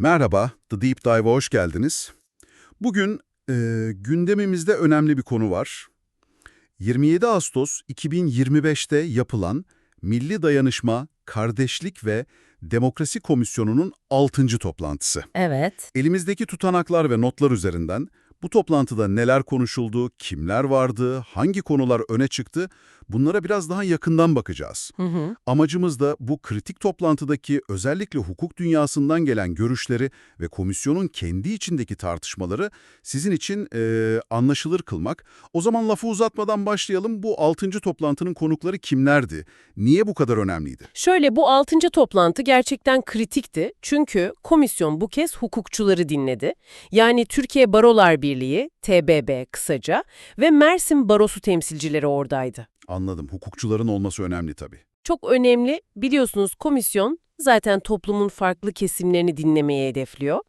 Merhaba, The Deep Dive'a hoş geldiniz. Bugün e, gündemimizde önemli bir konu var. 27 Ağustos 2025'te yapılan Milli Dayanışma, Kardeşlik ve Demokrasi Komisyonu'nun 6. toplantısı. Evet. Elimizdeki tutanaklar ve notlar üzerinden bu toplantıda neler konuşuldu, kimler vardı, hangi konular öne çıktı bunlara biraz daha yakından bakacağız. Hı hı. Amacımız da bu kritik toplantıdaki özellikle hukuk dünyasından gelen görüşleri ve komisyonun kendi içindeki tartışmaları sizin için eee, anlaşılır kılmak. O zaman lafı uzatmadan başlayalım. Bu 6. toplantının konukları kimlerdi? Niye bu kadar önemliydi? Şöyle bu altıncı toplantı gerçekten kritikti. Çünkü komisyon bu kez hukukçuları dinledi. Yani Türkiye Barolar Birliği, TBB kısaca ve Mersin Barosu temsilcileri oradaydı. Anladım. Hukukçuların olması önemli tabii. Çok önemli. Biliyorsunuz komisyon zaten toplumun farklı kesimlerini dinlemeye hedefliyor.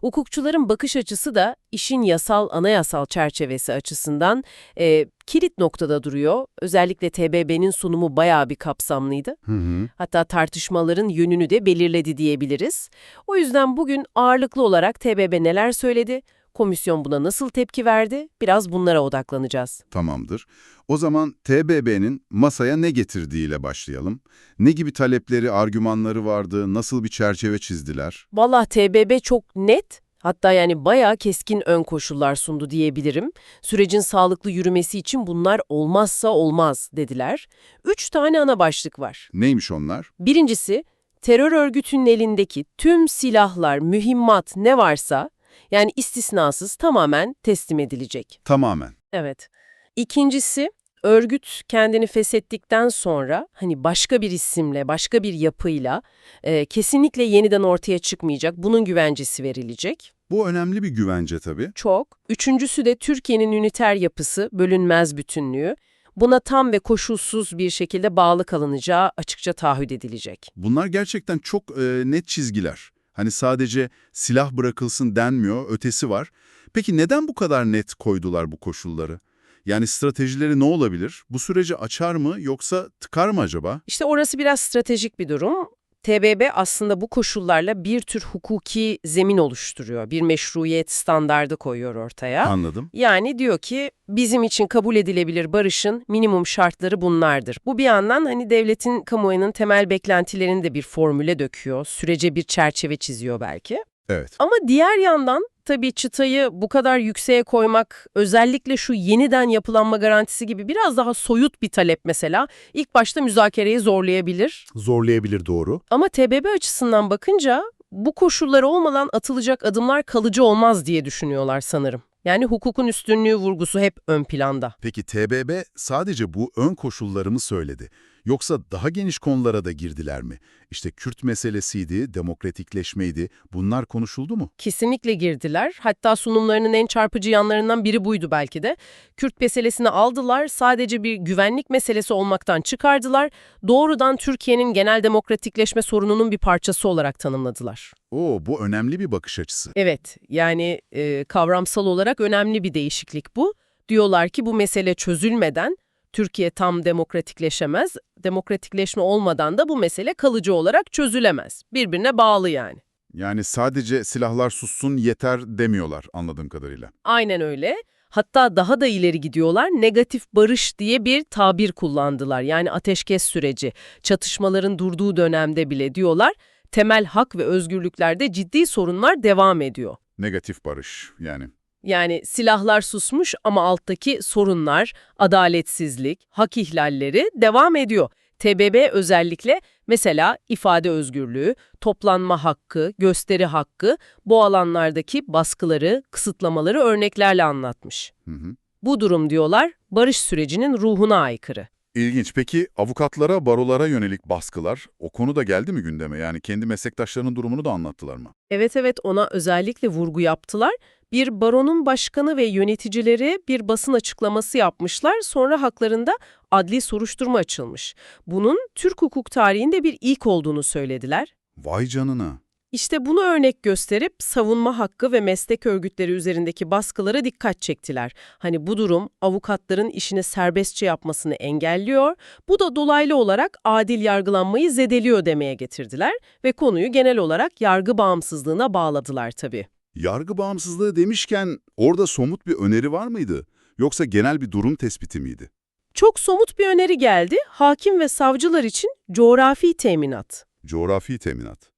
Hukukçuların bakış açısı da işin yasal, anayasal çerçevesi açısından e, kilit noktada duruyor. Özellikle TBB'nin sunumu bayağı bir kapsamlıydı. Hı hı. Hatta tartışmaların yönünü de belirledi diyebiliriz. O yüzden bugün ağırlıklı olarak TBB neler söyledi, komisyon buna nasıl tepki verdi, biraz bunlara odaklanacağız. Tamamdır. O zaman TBB'nin masaya ne getirdiğiyle başlayalım. Ne gibi talepleri, argümanları vardı, nasıl bir çerçeve çizdiler? Vallahi TBB çok net, hatta yani bayağı keskin ön koşullar sundu diyebilirim. Sürecin sağlıklı yürümesi için bunlar olmazsa olmaz dediler. Üç tane ana başlık var. Neymiş onlar? Birincisi, terör örgütünün elindeki tüm silahlar, mühimmat ne varsa, yani istisnasız tamamen teslim edilecek. Tamamen. Evet. İkincisi, örgüt kendini feshettikten sonra hani başka bir isimle, başka bir yapıyla e, kesinlikle yeniden ortaya çıkmayacak, bunun güvencesi verilecek. Bu önemli bir güvence tabii. Çok. Üçüncüsü de Türkiye'nin üniter yapısı, bölünmez bütünlüğü. Buna tam ve koşulsuz bir şekilde bağlı kalınacağı açıkça taahhüt edilecek. Bunlar gerçekten çok e, net çizgiler. Hani sadece silah bırakılsın denmiyor, ötesi var. Peki neden bu kadar net koydular bu koşulları? Yani stratejileri ne olabilir? Bu süreci açar mı yoksa tıkar mı acaba? İşte orası biraz stratejik bir durum. TBB aslında bu koşullarla bir tür hukuki zemin oluşturuyor. Bir meşruiyet standardı koyuyor ortaya. Anladım. Yani diyor ki bizim için kabul edilebilir barışın minimum şartları bunlardır. Bu bir yandan hani devletin kamuoyunun temel beklentilerini de bir formüle döküyor. Sürece bir çerçeve çiziyor belki. Evet. Ama diğer yandan tabii çıtayı bu kadar yükseğe koymak özellikle şu yeniden yapılanma garantisi gibi biraz daha soyut bir talep mesela ilk başta müzakereyi zorlayabilir. Zorlayabilir doğru. Ama TBB açısından bakınca bu koşullar olmadan atılacak adımlar kalıcı olmaz diye düşünüyorlar sanırım. Yani hukukun üstünlüğü vurgusu hep ön planda. Peki TBB sadece bu ön koşulları mı söyledi? Yoksa daha geniş konulara da girdiler mi? İşte Kürt meselesiydi, demokratikleşmeydi. Bunlar konuşuldu mu? Kesinlikle girdiler. Hatta sunumlarının en çarpıcı yanlarından biri buydu belki de. Kürt meselesini aldılar, sadece bir güvenlik meselesi olmaktan çıkardılar, doğrudan Türkiye'nin genel demokratikleşme sorununun bir parçası olarak tanımladılar. Oo, bu önemli bir bakış açısı. Evet, yani e, kavramsal olarak önemli bir değişiklik bu. Diyorlar ki bu mesele çözülmeden Türkiye tam demokratikleşemez, demokratikleşme olmadan da bu mesele kalıcı olarak çözülemez. Birbirine bağlı yani. Yani sadece silahlar sussun yeter demiyorlar anladığım kadarıyla. Aynen öyle. Hatta daha da ileri gidiyorlar. Negatif barış diye bir tabir kullandılar. Yani ateşkes süreci, çatışmaların durduğu dönemde bile diyorlar. Temel hak ve özgürlüklerde ciddi sorunlar devam ediyor. Negatif barış yani. Yani silahlar susmuş ama alttaki sorunlar, adaletsizlik, hak ihlalleri devam ediyor. TBB özellikle mesela ifade özgürlüğü, toplanma hakkı, gösteri hakkı bu alanlardaki baskıları, kısıtlamaları örneklerle anlatmış. Hı hı. Bu durum diyorlar barış sürecinin ruhuna aykırı. İlginç. Peki avukatlara, barolara yönelik baskılar o konu da geldi mi gündeme? Yani kendi meslektaşlarının durumunu da anlattılar mı? Evet evet ona özellikle vurgu yaptılar. Bir baronun başkanı ve yöneticileri bir basın açıklaması yapmışlar. Sonra haklarında adli soruşturma açılmış. Bunun Türk hukuk tarihinde bir ilk olduğunu söylediler. Vay canına. İşte bunu örnek gösterip savunma hakkı ve meslek örgütleri üzerindeki baskılara dikkat çektiler. Hani bu durum avukatların işini serbestçe yapmasını engelliyor, bu da dolaylı olarak adil yargılanmayı zedeliyor demeye getirdiler ve konuyu genel olarak yargı bağımsızlığına bağladılar tabii. Yargı bağımsızlığı demişken orada somut bir öneri var mıydı? Yoksa genel bir durum tespiti miydi? Çok somut bir öneri geldi, hakim ve savcılar için coğrafi teminat. Coğrafi teminat.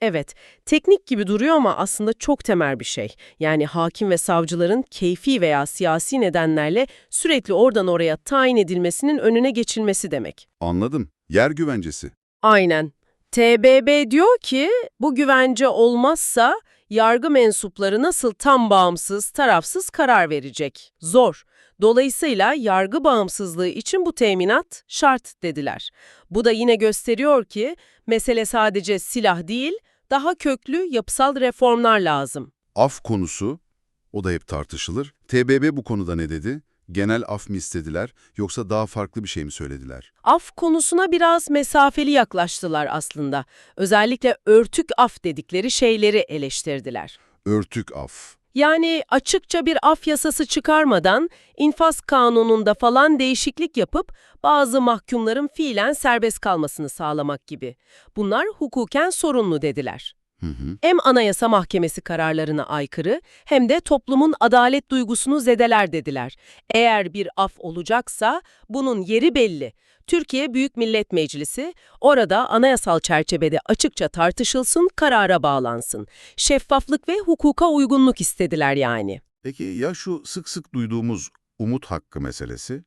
Evet, teknik gibi duruyor ama aslında çok temel bir şey. Yani hakim ve savcıların keyfi veya siyasi nedenlerle sürekli oradan oraya tayin edilmesinin önüne geçilmesi demek. Anladım. Yer güvencesi. Aynen. TBB diyor ki bu güvence olmazsa yargı mensupları nasıl tam bağımsız, tarafsız karar verecek? Zor. Dolayısıyla yargı bağımsızlığı için bu teminat şart dediler. Bu da yine gösteriyor ki mesele sadece silah değil, daha köklü yapısal reformlar lazım. Af konusu, o da hep tartışılır. TBB bu konuda ne dedi? Genel af mı istediler yoksa daha farklı bir şey mi söylediler? Af konusuna biraz mesafeli yaklaştılar aslında. Özellikle örtük af dedikleri şeyleri eleştirdiler. Örtük af. Yani açıkça bir af yasası çıkarmadan infaz kanununda falan değişiklik yapıp bazı mahkumların fiilen serbest kalmasını sağlamak gibi. Bunlar hukuken sorunlu dediler. Hı hı. Hem Anayasa Mahkemesi kararlarına aykırı hem de toplumun adalet duygusunu zedeler dediler. Eğer bir af olacaksa bunun yeri belli. Türkiye Büyük Millet Meclisi orada anayasal çerçevede açıkça tartışılsın, karara bağlansın. Şeffaflık ve hukuka uygunluk istediler yani. Peki ya şu sık sık duyduğumuz umut hakkı meselesi?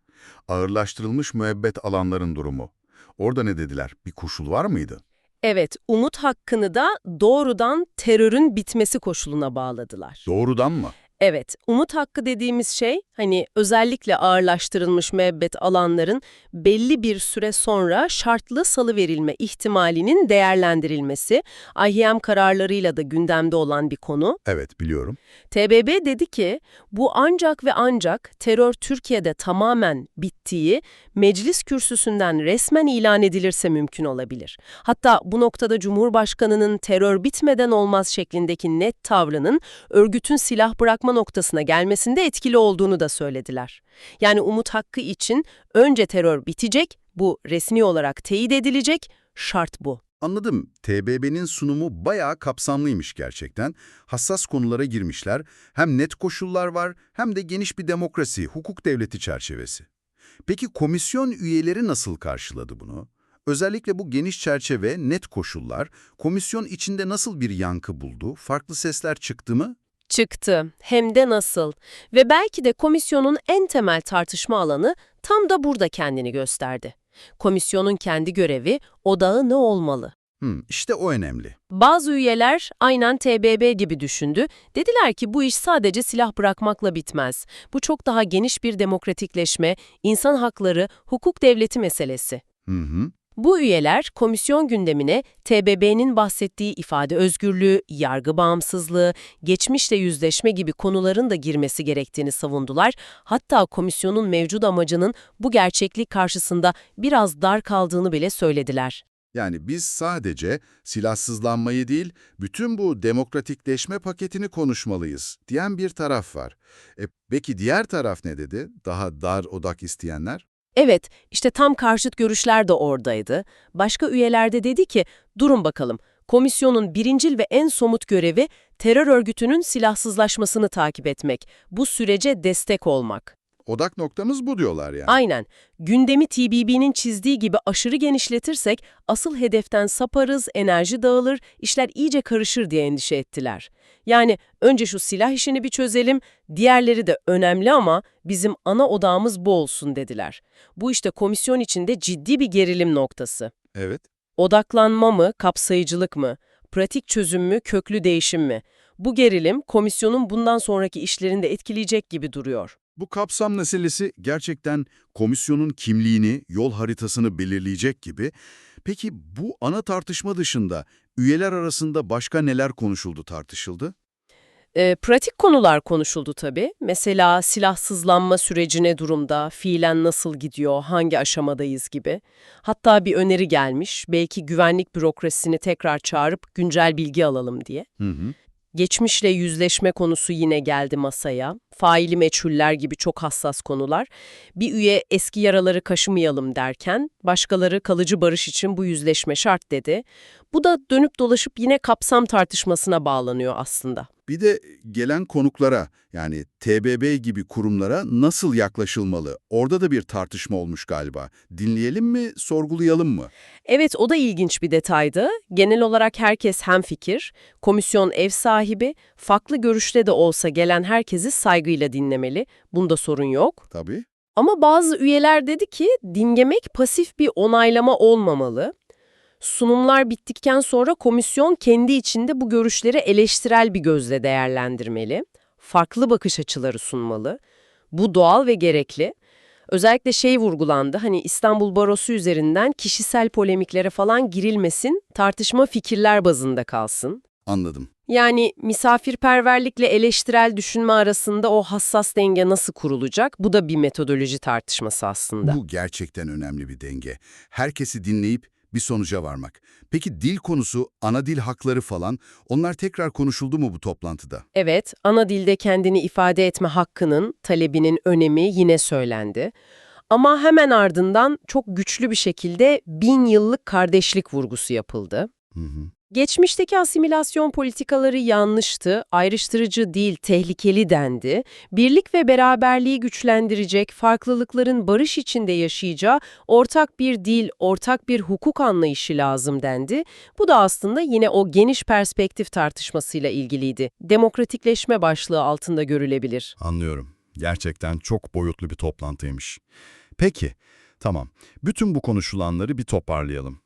Ağırlaştırılmış müebbet alanların durumu. Orada ne dediler? Bir koşul var mıydı? Evet, umut hakkını da doğrudan terörün bitmesi koşuluna bağladılar. Doğrudan mı? Evet, umut hakkı dediğimiz şey, hani özellikle ağırlaştırılmış müebbet alanların belli bir süre sonra şartlı salıverilme ihtimalinin değerlendirilmesi, IHM kararlarıyla da gündemde olan bir konu. Evet, biliyorum. TBB dedi ki, bu ancak ve ancak terör Türkiye'de tamamen bittiği, meclis kürsüsünden resmen ilan edilirse mümkün olabilir. Hatta bu noktada Cumhurbaşkanı'nın terör bitmeden olmaz şeklindeki net tavrının örgütün silah bırakma noktasına gelmesinde etkili olduğunu da söylediler. Yani umut hakkı için önce terör bitecek, bu resmi olarak teyit edilecek, şart bu. Anladım. TBB'nin sunumu bayağı kapsamlıymış gerçekten. Hassas konulara girmişler. Hem net koşullar var hem de geniş bir demokrasi, hukuk devleti çerçevesi. Peki komisyon üyeleri nasıl karşıladı bunu? Özellikle bu geniş çerçeve, net koşullar, komisyon içinde nasıl bir yankı buldu? Farklı sesler çıktı mı? Çıktı. Hem de nasıl. Ve belki de komisyonun en temel tartışma alanı tam da burada kendini gösterdi. Komisyonun kendi görevi, odağı ne olmalı? Hmm, işte o önemli. Bazı üyeler aynen TBB gibi düşündü. Dediler ki bu iş sadece silah bırakmakla bitmez. Bu çok daha geniş bir demokratikleşme, insan hakları, hukuk devleti meselesi. Hı hı. Bu üyeler komisyon gündemine TBB'nin bahsettiği ifade özgürlüğü, yargı bağımsızlığı, geçmişle yüzleşme gibi konuların da girmesi gerektiğini savundular. Hatta komisyonun mevcut amacının bu gerçeklik karşısında biraz dar kaldığını bile söylediler. Yani biz sadece silahsızlanmayı değil, bütün bu demokratikleşme paketini konuşmalıyız diyen bir taraf var. E, peki diğer taraf ne dedi? Daha dar odak isteyenler? Evet, işte tam karşıt görüşler de oradaydı. Başka üyeler de dedi ki, durun bakalım, komisyonun birincil ve en somut görevi terör örgütünün silahsızlaşmasını takip etmek, bu sürece destek olmak. Odak noktamız bu diyorlar yani. Aynen, gündemi TBB'nin çizdiği gibi aşırı genişletirsek asıl hedeften saparız, enerji dağılır, işler iyice karışır diye endişe ettiler. Yani önce şu silah işini bir çözelim, diğerleri de önemli ama bizim ana odağımız bu olsun dediler. Bu işte komisyon içinde ciddi bir gerilim noktası. Evet. Odaklanma mı, kapsayıcılık mı? Pratik çözüm mü, köklü değişim mi? Bu gerilim komisyonun bundan sonraki işlerini de etkileyecek gibi duruyor. Bu kapsam meselesi gerçekten komisyonun kimliğini, yol haritasını belirleyecek gibi. Peki bu ana tartışma dışında üyeler arasında başka neler konuşuldu, tartışıldı? E, pratik konular konuşuldu tabii. Mesela silahsızlanma süreci ne durumda, fiilen nasıl gidiyor, hangi aşamadayız gibi. Hatta bir öneri gelmiş, belki güvenlik bürokrasisini tekrar çağırıp güncel bilgi alalım diye. Hı hı. Geçmişle yüzleşme konusu yine geldi masaya. Faili meçhuller gibi çok hassas konular. Bir üye eski yaraları kaşımayalım derken, başkaları kalıcı barış için bu yüzleşme şart dedi. Bu da dönüp dolaşıp yine kapsam tartışmasına bağlanıyor aslında. Bir de gelen konuklara yani TBB gibi kurumlara nasıl yaklaşılmalı? Orada da bir tartışma olmuş galiba. Dinleyelim mi, sorgulayalım mı? Evet, o da ilginç bir detaydı. Genel olarak herkes hemfikir, komisyon ev sahibi, farklı görüşte de olsa gelen herkesi saygıyla dinlemeli. Bunda sorun yok. Tabii. Ama bazı üyeler dedi ki dinlemek pasif bir onaylama olmamalı. Sunumlar bittikten sonra komisyon kendi içinde bu görüşleri eleştirel bir gözle değerlendirmeli. Farklı bakış açıları sunmalı. Bu doğal ve gerekli. Özellikle şey vurgulandı, hani İstanbul Barosu üzerinden kişisel polemiklere falan girilmesin, tartışma fikirler bazında kalsın. Anladım. Yani misafirperverlikle eleştirel düşünme arasında o hassas denge nasıl kurulacak? Bu da bir metodoloji tartışması aslında. Bu gerçekten önemli bir denge. Herkesi dinleyip bir sonuca varmak. Peki dil konusu, ana dil hakları falan, onlar tekrar konuşuldu mu bu toplantıda? Evet, ana dilde kendini ifade etme hakkının, talebinin önemi yine söylendi. Ama hemen ardından çok güçlü bir şekilde bin yıllık kardeşlik vurgusu yapıldı. Hı hı. Geçmişteki asimilasyon politikaları yanlıştı, ayrıştırıcı değil, tehlikeli dendi. Birlik ve beraberliği güçlendirecek, farklılıkların barış içinde yaşayacağı ortak bir dil, ortak bir hukuk anlayışı lazım dendi. Bu da aslında yine o geniş perspektif tartışmasıyla ilgiliydi. Demokratikleşme başlığı altında görülebilir. Anlıyorum. Gerçekten çok boyutlu bir toplantıymış. Peki, tamam. Bütün bu konuşulanları bir toparlayalım.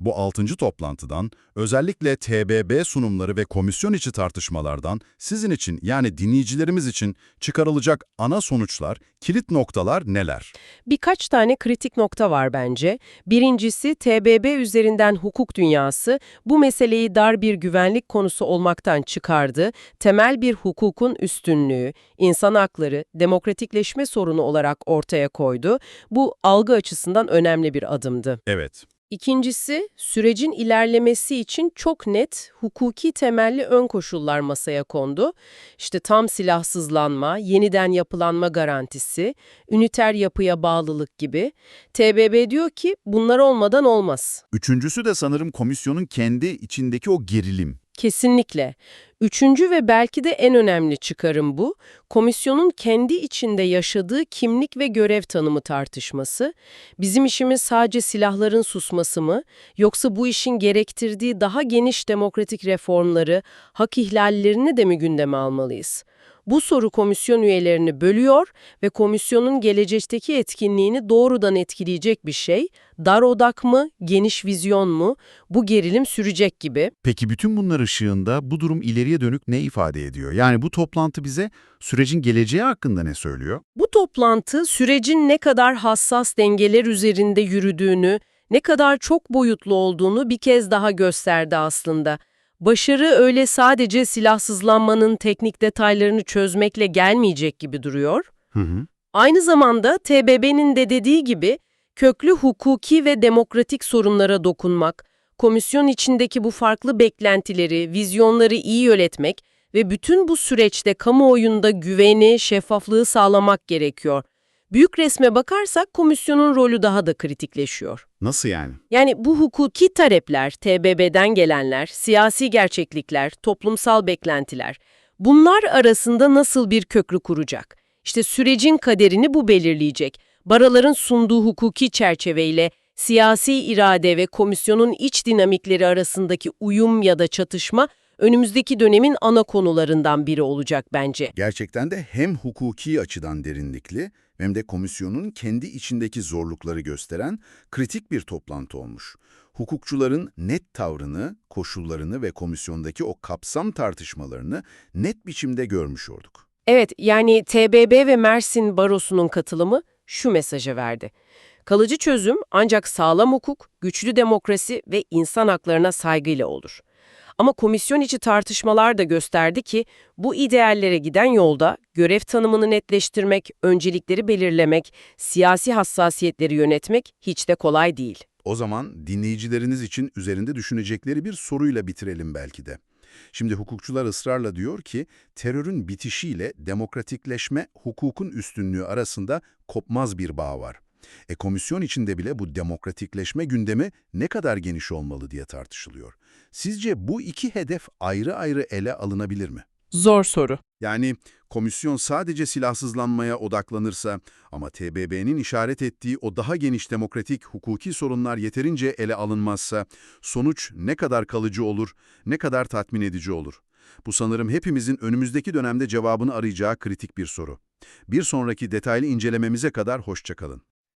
Bu 6. toplantıdan, özellikle TBB sunumları ve komisyon içi tartışmalardan sizin için yani dinleyicilerimiz için çıkarılacak ana sonuçlar, kilit noktalar neler? Birkaç tane kritik nokta var bence. Birincisi TBB üzerinden hukuk dünyası bu meseleyi dar bir güvenlik konusu olmaktan çıkardı. Temel bir hukukun üstünlüğü, insan hakları, demokratikleşme sorunu olarak ortaya koydu. Bu algı açısından önemli bir adımdı. Evet. İkincisi, sürecin ilerlemesi için çok net, hukuki temelli ön koşullar masaya kondu. İşte tam silahsızlanma, yeniden yapılanma garantisi, üniter yapıya bağlılık gibi. TBB diyor ki bunlar olmadan olmaz. Üçüncüsü de sanırım komisyonun kendi içindeki o gerilim. Kesinlikle. Üçüncü ve belki de en önemli çıkarım bu, komisyonun kendi içinde yaşadığı kimlik ve görev tanımı tartışması. Bizim işimiz sadece silahların susması mı, yoksa bu işin gerektirdiği daha geniş demokratik reformları, hak ihlallerini de mi gündeme almalıyız? Bu soru komisyon üyelerini bölüyor ve komisyonun gelecekteki etkinliğini doğrudan etkileyecek bir şey, dar odak mı, geniş vizyon mu, bu gerilim sürecek gibi. Peki bütün bunlar ışığında bu durum ileriye dönük ne ifade ediyor? Yani bu toplantı bize sürecin geleceği hakkında ne söylüyor? Bu toplantı sürecin ne kadar hassas dengeler üzerinde yürüdüğünü, ne kadar çok boyutlu olduğunu bir kez daha gösterdi aslında. Başarı öyle sadece silahsızlanmanın teknik detaylarını çözmekle gelmeyecek gibi duruyor. Hı hı. Aynı zamanda TBB'nin de dediği gibi köklü hukuki ve demokratik sorunlara dokunmak, komisyon içindeki bu farklı beklentileri, vizyonları iyi yönetmek ve bütün bu süreçte kamuoyunda güveni, şeffaflığı sağlamak gerekiyor. Büyük resme bakarsak komisyonun rolü daha da kritikleşiyor. Nasıl yani? Yani bu hukuki talepler, TBB'den gelenler, siyasi gerçeklikler, toplumsal beklentiler, bunlar arasında nasıl bir köprü kuracak? İşte sürecin kaderini bu belirleyecek. Baraların sunduğu hukuki çerçeveyle siyasi irade ve komisyonun iç dinamikleri arasındaki uyum ya da çatışma önümüzdeki dönemin ana konularından biri olacak bence. Gerçekten de hem hukuki açıdan derinlikli hem de komisyonun kendi içindeki zorlukları gösteren kritik bir toplantı olmuş. Hukukçuların net tavrını, koşullarını ve komisyondaki o kapsam tartışmalarını net biçimde görmüş olduk. Evet, yani TBB ve Mersin Barosu'nun katılımı şu mesajı verdi. Kalıcı çözüm ancak sağlam hukuk, güçlü demokrasi ve insan haklarına saygıyla olur. Ama komisyon içi tartışmalar da gösterdi ki bu ideallere giden yolda görev tanımını netleştirmek, öncelikleri belirlemek, siyasi hassasiyetleri yönetmek hiç de kolay değil. O zaman dinleyicileriniz için üzerinde düşünecekleri bir soruyla bitirelim belki de. Şimdi hukukçular ısrarla diyor ki terörün bitişiyle demokratikleşme, hukukun üstünlüğü arasında kopmaz bir bağ var. E komisyon içinde bile bu demokratikleşme gündemi ne kadar geniş olmalı diye tartışılıyor. Sizce bu iki hedef ayrı ayrı ele alınabilir mi? Zor soru. Yani komisyon sadece silahsızlanmaya odaklanırsa ama TBB'nin işaret ettiği o daha geniş demokratik hukuki sorunlar yeterince ele alınmazsa sonuç ne kadar kalıcı olur, ne kadar tatmin edici olur? Bu sanırım hepimizin önümüzdeki dönemde cevabını arayacağı kritik bir soru. Bir sonraki detaylı incelememize kadar hoşçakalın.